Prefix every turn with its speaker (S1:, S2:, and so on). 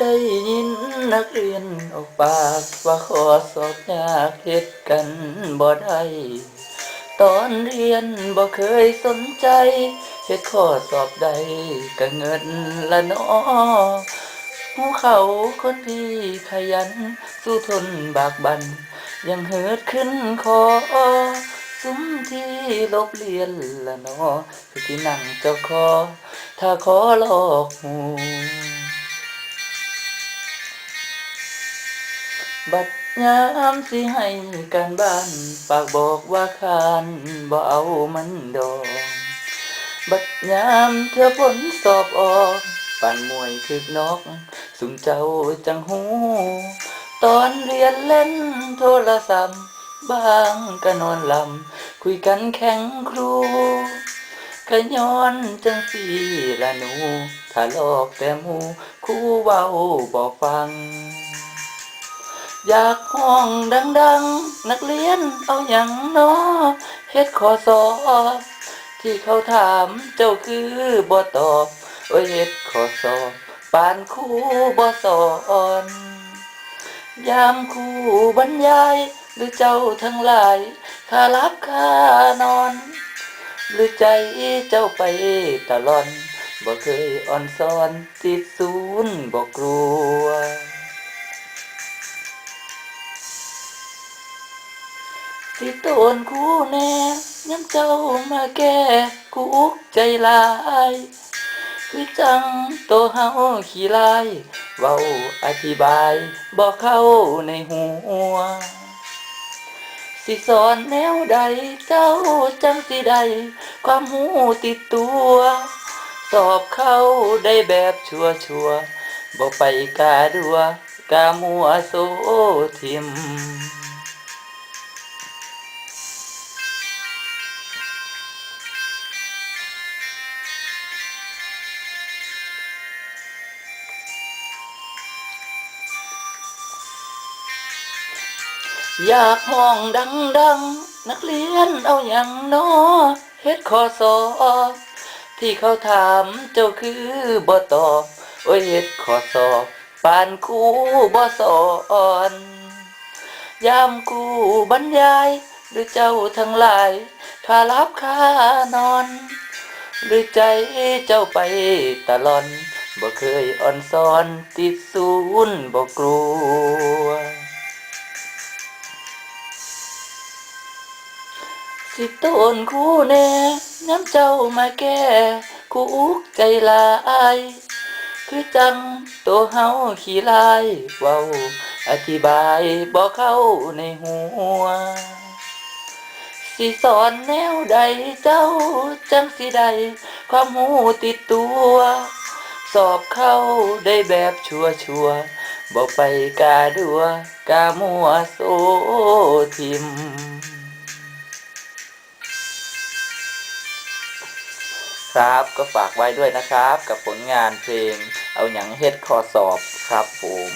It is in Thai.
S1: ได้ยินนักเรียนออกปากว่าขอสอบยากเฮ็ดกันบ่ได้ตอนเรียนบ่เคยสนใจเฮ็ดข้อสอบใดก็เงินละนอผู้เขาคนที่ขยัน สู้ทนบากบัน ยังเหิดขึ้นคอซุ้มที่ลบเลียนละนอคือที่นั่งเจ้าคอ ถ้าขอหลอกหู ยามสิให้การบ้าน ปากบอกว่าคานบ่เอามันดอก บัดยามเธอผลสอบออกปานมวยถึกนอก สุมเจ้าจังหู ตอนเรียนเล่นโทรศัพท์บางก็นอนลำ คุยกันแข่งครูก็ย้อนจังสีละหนู ถ้าลอกแต่หมูครูเว้าบอกฟัง อยากห้องดังๆ นักเรียนเอาอย่างนอเฮ็ดขอสอบ ที่เขาถามเจ้าคือบ่ตอบโอ้ยเฮ็ดขอสอบปานครูบ่สอนยามครูบรรยายหรือเจ้าทั้งหลายคารับค่านอน หรือใจเจ้าไปตลอนบ่เคยอ่อนซ้อนติดศูนย์บ่กลัว สิโตนคูแน่ย้ำเจ้ามาแก้กูอุกใจลาย คือจังโตเฮาขี้ลายเว้าอธิบายบอกเข้าในหัว สิสอนแนวใดเจ้าจังสิได้ความหูติดตัว สอบเข้าได้แบบชัวชัวร์ๆบ่ไปกาดัวกามัวโซทิม อยากห้องดังๆนักเรียนเอาอย่างนอเฮ็ดข้อสอบที่เขาถามเจ้าคือบ่ตอบโอ้ยเฮ็ดข้อสอบปานครูบ่สอนยามครูบรรยายหรือเจ้าทั้งหลายค่ารับค่านอน หรือใจเจ้าไปตลอนบ่เคยอ่อนซ้อนติดศูนย์บ่กลัว สิโตนคู่แน่น้ำเจ้ามาแก้คู่อุกใจลายคือจังโตเฮาขี้ลายเว้าอธิบายบอกเข้าในหัว สิสอนแนวใดเจ้าจังสิได้ความหูติดตัว สอบเข้าได้แบบชัวชัวบอกไปกาดัวกามัวโซทิม ครับ ก็ฝากไว้ด้วยนะครับ กับผลงานเพลงเอาอย่างเฮ็ดข้อสอบครับผม